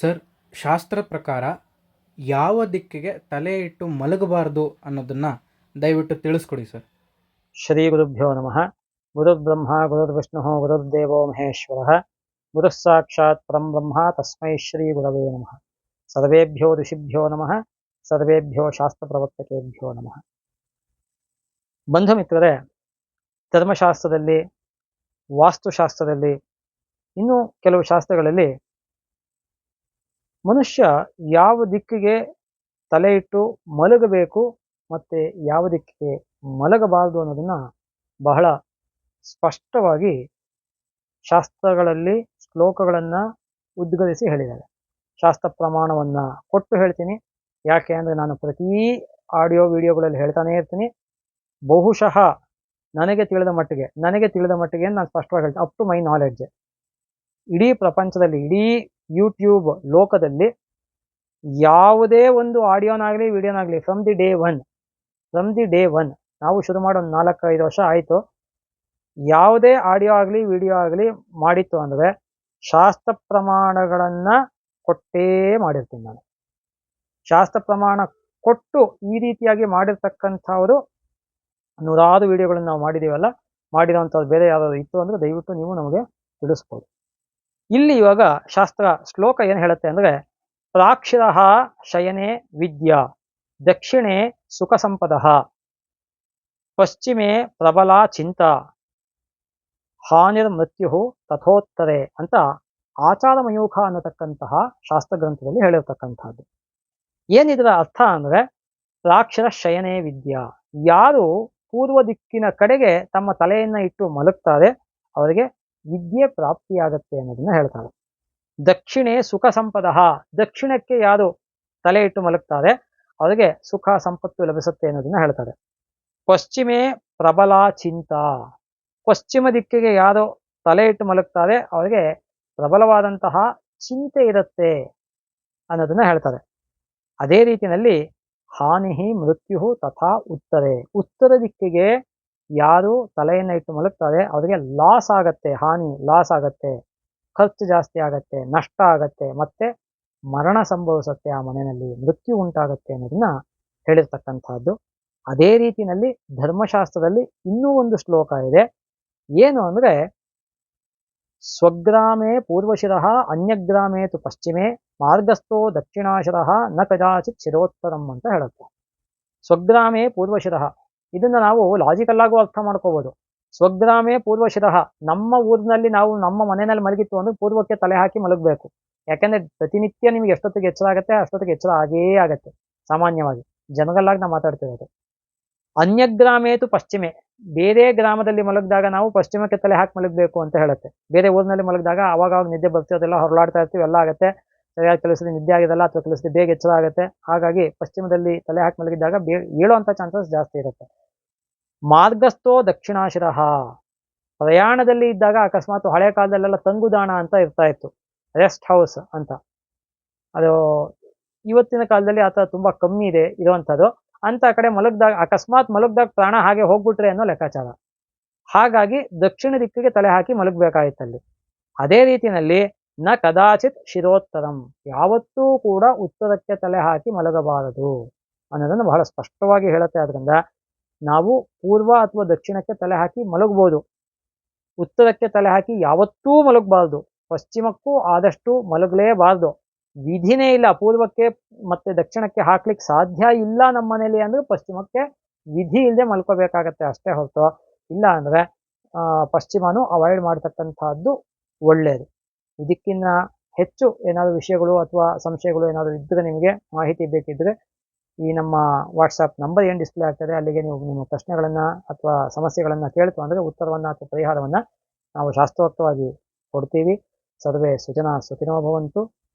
Sir ಶಾಸ್ತ್ರ ಪ್ರಕಾರ ಯಾವ ದಿಕ್ಕಿಗೆ ತಲೆ ಇಟ್ಟು ಮಲಗಬಾರ್ದು ಅನ್ನೋದನ್ನ ದಯವಿಟ್ಟು ತಿಳಿಸ್ಕೊಡಿ ಸರ್. ಶ್ರೀ ಗುರುಭ್ಯೋ ನಮಃ. ಗುರುರ್ಬ್ರಹ್ಮ ಗುರುರ್ವಿಷ್ಣು ಗುರುರ್ದೇವೋ ಮಹೇಶ್ವರ. ಗುರುಃ ಸಾಕ್ಷಾತ್ ಪರಂ ಬ್ರಹ್ಮ ತಸ್ಮೈ ಶ್ರೀ ಗುರವೇ ನಮಃ. ಸರ್ವೇಭ್ಯೋ ಋಷಿಭ್ಯೋ ನಮಃ. ಸರ್ವೇಭ್ಯೋ ಶಾಸ್ತ್ರ ಪ್ರವರ್ತಕೇಭ್ಯೋ ನಮಃ. ಬಂಧು ಮಿತ್ರರೇ ಧರ್ಮಶಾಸ್ತ್ರದಲ್ಲಿ, ವಾಸ್ತುಶಾಸ್ತ್ರದಲ್ಲಿ, ಇನ್ನೂ ಕೆಲವು ಶಾಸ್ತ್ರಗಳಲ್ಲಿ ಮನುಷ್ಯ ಯಾವ ದಿಕ್ಕಿಗೆ ತಲೆ ಇಟ್ಟು ಮಲಗಬೇಕು ಮತ್ತೆ ಯಾವ ದಿಕ್ಕಿಗೆ ಮಲಗಬಾರದು ಅನ್ನೋದನ್ನ ಬಹಳ ಸ್ಪಷ್ಟವಾಗಿ ಶಾಸ್ತ್ರಗಳಲ್ಲಿ ಶ್ಲೋಕಗಳನ್ನು ಉದ್ಗರಿಸಿ ಹೇಳಿದ್ದಾರೆ. ಶಾಸ್ತ್ರ ಪ್ರಮಾಣವನ್ನ ಕೊಟ್ಟು ಹೇಳ್ತೀನಿ. ಯಾಕೆ ಅಂದರೆ ನಾನು ಪ್ರತಿ ಆಡಿಯೋ ವಿಡಿಯೋಗಳಲ್ಲಿ ಹೇಳ್ತಾನೆ ಇರ್ತೀನಿ. ಬಹುಶಃ ನನಗೆ ತಿಳಿದ ಮಟ್ಟಿಗೆ, ನನಗೆ ತಿಳಿದ ಮಟ್ಟಿಗೆ ನಾನು ಸ್ಪಷ್ಟವಾಗಿ ಹೇಳ್ತೀನಿ. ಅಪ್ ಟು ಮೈ ನಾಲೆಡ್ಜ್ ಇಡೀ ಪ್ರಪಂಚದಲ್ಲಿ, ಇಡೀ ಯೂಟ್ಯೂಬ್ ಲೋಕದಲ್ಲಿ ಯಾವುದೇ ಒಂದು ಆಡಿಯೋನಾಗಲಿ ವಿಡಿಯೋನಾಗಲಿ from the day one from the day one ನಾವು ಶುರು ಮಾಡೋ ಒಂದು ನಾಲ್ಕೈದು ವರ್ಷ ಆಯಿತು. ಯಾವುದೇ ಆಡಿಯೋ ಆಗಲಿ ವಿಡಿಯೋ ಆಗಲಿ ಮಾಡಿತ್ತು ಅಂದರೆ ಶಾಸ್ತ್ರ ಪ್ರಮಾಣಗಳನ್ನು ಕೊಟ್ಟೇ ಮಾಡಿರ್ತೀನಿ ನಾನು. ಶಾಸ್ತ್ರ ಪ್ರಮಾಣ ಕೊಟ್ಟು ಈ ರೀತಿಯಾಗಿ ಮಾಡಿರ್ತಕ್ಕಂಥವರು ನೂರಾರು ವಿಡಿಯೋಗಳನ್ನು ನಾವು ಮಾಡಿದ್ದೀವಲ್ಲ ಮಾಡಿರೋಂಥದ್ದು ಬೇರೆ ಯಾವ್ದಾದ್ರು ಇತ್ತು ಅಂದ್ರೆ ದಯವಿಟ್ಟು ನೀವು ನಮಗೆ ತಿಳಿಸ್ಬೋದು. ಇಲ್ಲಿ ಇವಾಗ ಶಾಸ್ತ್ರ ಶ್ಲೋಕ ಏನು ಹೇಳುತ್ತೆ ಅಂದ್ರೆ, ಪ್ರಾಕ್ಷಿರ ಶಯನೆ ವಿದ್ಯಾ, ದಕ್ಷಿಣೆ ಸುಖ ಸಂಪದ, ಪಶ್ಚಿಮೆ ಪ್ರಬಲ ಚಿಂತ, ಹಾನಿರ್ ಮೃತ್ಯು ತಥೋತ್ತರೆ ಅಂತ ಆಚಾರಮಯೂಖ ಅನ್ನತಕ್ಕಂತಹ ಶಾಸ್ತ್ರ ಗ್ರಂಥದಲ್ಲಿ ಹೇಳಿರ್ತಕ್ಕಂಥದ್ದು. ಏನಿದರ ಅರ್ಥ ಅಂದ್ರೆ, ಪ್ರಾಕ್ಷರ ಶಯನೆ ವಿದ್ಯಾ, ಯಾರು ಪೂರ್ವ ದಿಕ್ಕಿನ ಕಡೆಗೆ ತಮ್ಮ ತಲೆಯನ್ನು ಇಟ್ಟು ಮಲಗ್ತಾರೆ, ಅವರಿಗೆ ವಿದ್ಯೆ ಪ್ರಾಪ್ತಿಯಾಗತ್ತೆ ಅನ್ನೋದನ್ನ ಹೇಳ್ತಾರೆ. ದಕ್ಷಿಣೆ ಸುಖ ಸಂಪದ. ದಕ್ಷಿಣಕ್ಕೆ ಯಾರು ತಲೆ ಇಟ್ಟು ಮಲಗ್ತಾರೆ, ಅವರಿಗೆ ಸುಖ ಸಂಪತ್ತು ಲಭಿಸುತ್ತೆ ಅನ್ನೋದನ್ನ ಹೇಳ್ತಾರೆ. ಪಶ್ಚಿಮೆ ಪ್ರಬಲ ಚಿಂತ. ಪಶ್ಚಿಮ ದಿಕ್ಕಿಗೆ ಯಾರು ತಲೆ ಇಟ್ಟು ಮಲಗ್ತಾರೆ, ಅವರಿಗೆ ಪ್ರಬಲವಾದಂತಹ ಚಿಂತೆ ಇರುತ್ತೆ ಅನ್ನೋದನ್ನ ಹೇಳ್ತಾರೆ. ಅದೇ ರೀತಿಯಲ್ಲಿ ಹಾನಿ ಮೃತ್ಯು ತಥಾ ಉತ್ತರೆ. ಉತ್ತರ ದಿಕ್ಕಿಗೆ ಯಾರು ತಲೆಯನ್ನು ಇಟ್ಟು ಮಲಗ್ತಾರೆ, ಅವರಿಗೆ ಲಾಸ್ ಆಗತ್ತೆ, ಹಾನಿ ಲಾಸ್ ಆಗತ್ತೆ. ಖರ್ಚು ಜಾಸ್ತಿ ಆಗತ್ತೆ, ನಷ್ಟ ಆಗತ್ತೆ, ಮತ್ತೆ ಮರಣ ಸಂಭವಿಸುತ್ತೆ ಆ ಮನೆಯಲ್ಲಿ, ಮೃತ್ಯು ಉಂಟಾಗತ್ತೆ ಅನ್ನೋದನ್ನ ಹೇಳಿರ್ತಕ್ಕಂಥದ್ದು. ಅದೇ ರೀತಿಯಲ್ಲಿ ಧರ್ಮಶಾಸ್ತ್ರದಲ್ಲಿ ಇನ್ನೂ ಒಂದು ಶ್ಲೋಕ ಇದೆ. ಏನು ಅಂದ್ರೆ ಸ್ವಗ್ರಾಮೇ ಪೂರ್ವಶಿರಃ ಅನ್ಯಗ್ರಾಮೇ ತು ಪಶ್ಚಿಮೆ ಮಾರ್ಗಸ್ಥೋ ದಕ್ಷಿಣಾಶಿರಃ ನ ಕದಾಚಿತ್ ಶಿರೋತ್ತರಂ ಅಂತ ಹೇಳುತ್ತೆ. ಸ್ವಗ್ರಾಮೇ ಪೂರ್ವಶಿರಃ. ಇದನ್ನ ನಾವು ಲಾಜಿಕಲ್ ಆಗು ಅರ್ಥ ಮಾಡ್ಕೋಬೋದು. ಸ್ವಗ್ರಾಮೇ ಪೂರ್ವಶಿರಃ. ನಮ್ಮ ಊರಿನಲ್ಲಿ ನಾವು ನಮ್ಮ ಮನೆಯಲ್ಲಿ ಮಲಗಿತ್ತು ಅಂದ್ರೆ ಪೂರ್ವಕ್ಕೆ ತಲೆ ಹಾಕಿ ಮಲಗಬೇಕು. ಯಾಕಂದ್ರೆ ಪ್ರತಿನಿತ್ಯ ನಿಮ್ಗೆ ಎಷ್ಟೊತ್ತಿಗೆ ಎಚ್ಚರ ಆಗುತ್ತೆ, ಅಷ್ಟೊತ್ತಿಗೆ ಎಚ್ಚರ ಆಗೇ ಆಗತ್ತೆ, ಸಾಮಾನ್ಯವಾಗಿ. ಜನಗಳಾಗಿ ನಾವು ಮಾತಾಡ್ತಿರೋದು ಅನ್ಯಗ್ರಾಮೇತು ಪಶ್ಚಿಮೆ. ಬೇರೆ ಗ್ರಾಮದಲ್ಲಿ ಮಲಗಿದಾಗ ನಾವು ಪಶ್ಚಿಮಕ್ಕೆ ತಲೆ ಹಾಕಿ ಮಲಗಬೇಕು ಅಂತ ಹೇಳುತ್ತೆ. ಬೇರೆ ಊರಿನಲ್ಲಿ ಮಲಗಿದಾಗ ಅವಾಗ ಅವಾಗ ನಿದ್ದೆ ಬರ್ತೀವಿ ಅದೆಲ್ಲ ಹೊರಲಾಡ್ತಾ ಇರ್ತೀವಿ, ಎಲ್ಲ ಆಗುತ್ತೆ. ಸರಿಯಾಗಿ ಕೆಲಸದ ನಿದ್ದೆ ಆಗಿದಲ್ಲ ಅಥವಾ ಕೆಲಸದ ಬೇಗ ಎಚ್ಚರ ಆಗುತ್ತೆ. ಹಾಗಾಗಿ ಪಶ್ಚಿಮದಲ್ಲಿ ತಲೆ ಹಾಕಿ ಮಲಗಿದಾಗ ಬೇ ಏಳುವಂಥ ಚಾನ್ಸಸ್ ಜಾಸ್ತಿ ಇರುತ್ತೆ. ಮಾರ್ಗಸ್ಥೋ ದಕ್ಷಿಣಾಶಿರಹ ಪ್ರಯಾಣದಲ್ಲಿ ಇದ್ದಾಗ ಅಕಸ್ಮಾತ್ ಹಳೆ ಕಾಲದಲ್ಲೆಲ್ಲ ತಂಗುದಾಣ ಅಂತ ಇರ್ತಾ ಇತ್ತು. ರೆಸ್ಟ್ ಹೌಸ್ ಅಂತ. ಅದು, ಇವತ್ತಿನ ಕಾಲದಲ್ಲಿ ಆ ಥರ ತುಂಬ ಕಮ್ಮಿ ಇದೆ ಇರುವಂಥದ್ದು ಅಂತ ಕಡೆ ಮಲಗ್ದಾಗ, ಅಕಸ್ಮಾತ್ ಮಲಗ್ದಾಗ ಪ್ರಾಣ ಹಾಗೆ ಹೋಗ್ಬಿಟ್ರೆ ಅನ್ನೋ ಲೆಕ್ಕಾಚಾರ. ಹಾಗಾಗಿ ದಕ್ಷಿಣ ದಿಕ್ಕಿಗೆ ತಲೆ ಹಾಕಿ ಮಲಗಬೇಕಾಗಿತ್ತಲ್ಲಿ ಅದೇ ರೀತಿಯಲ್ಲಿ ನ ಕದಾಚಿತ್ ಶಿರೋತ್ತರಂ. ಯಾವತ್ತೂ ಕೂಡ ಉತ್ತರಕ್ಕೆ ತಲೆ ಹಾಕಿ ಮಲಗಬಾರದು ಅನ್ನೋದನ್ನು ಬಹಳ ಸ್ಪಷ್ಟವಾಗಿ ಹೇಳುತ್ತೆ. ಆದ್ರಿಂದ ನಾವು ಪೂರ್ವ ಅಥವಾ ದಕ್ಷಿಣಕ್ಕೆ ತಲೆ ಹಾಕಿ ಮಲಗಬಹುದು ಉತ್ತರಕ್ಕೆ ತಲೆ ಹಾಕಿ ಯಾವತ್ತೂ ಮಲಗಬಾರ್ದು. ಪಶ್ಚಿಮಕ್ಕೂ ಆದಷ್ಟು ಮಲಗಲೇಬಾರ್ದು. ವಿಧಿನೇ ಇಲ್ಲ, ಪೂರ್ವಕ್ಕೆ ಮತ್ತೆ ದಕ್ಷಿಣಕ್ಕೆ ಹಾಕ್ಲಿಕ್ಕೆ ಸಾಧ್ಯ ಇಲ್ಲ ನಮ್ಮ ಮನೇಲಿ ಅಂದ್ರೆ ಪಶ್ಚಿಮಕ್ಕೆ ವಿಧಿ ಇಲ್ಲದೆ ಮಲ್ಕೋಬೇಕಾಗತ್ತೆ ಅಷ್ಟೇ ಹೊರತು. ಇಲ್ಲ ಅಂದ್ರೆ ಪಶ್ಚಿಮನು ಅವಾಯ್ಡ್ ಮಾಡ್ತಕ್ಕಂಥದ್ದು ಒಳ್ಳೆಯದು ಇದಕ್ಕಿಂತ ಹೆಚ್ಚು ಏನಾದರೂ ವಿಷಯಗಳು ಅಥವಾ ಸಂಶಯಗಳು ಏನಾದರೂ ಇದ್ದರೆ ನಿಮಗೆ ಮಾಹಿತಿ ಬೇಕಿದ್ರೆ ಈ ನಮ್ಮ ವಾಟ್ಸಪ್ ನಂಬರ್ ಏನು ಡಿಸ್ಪ್ಲೇ ಆಗ್ತದೆ, ಅಲ್ಲಿಗೆ ನೀವು ನಿಮ್ಮ ಪ್ರಶ್ನೆಗಳನ್ನು ಅಥವಾ ಸಮಸ್ಯೆಗಳನ್ನು ಕೇಳ್ತು ಅಂದರೆ ಉತ್ತರವನ್ನು ಅಥವಾ ಪರಿಹಾರವನ್ನು ನಾವು ಶಾಸ್ತ್ರೋಕ್ತವಾಗಿ ಕೊಡ್ತೀವಿ. ಸರ್ವೇ ಸುಜನ ಸುಖಿನೋ ಭವಂತು.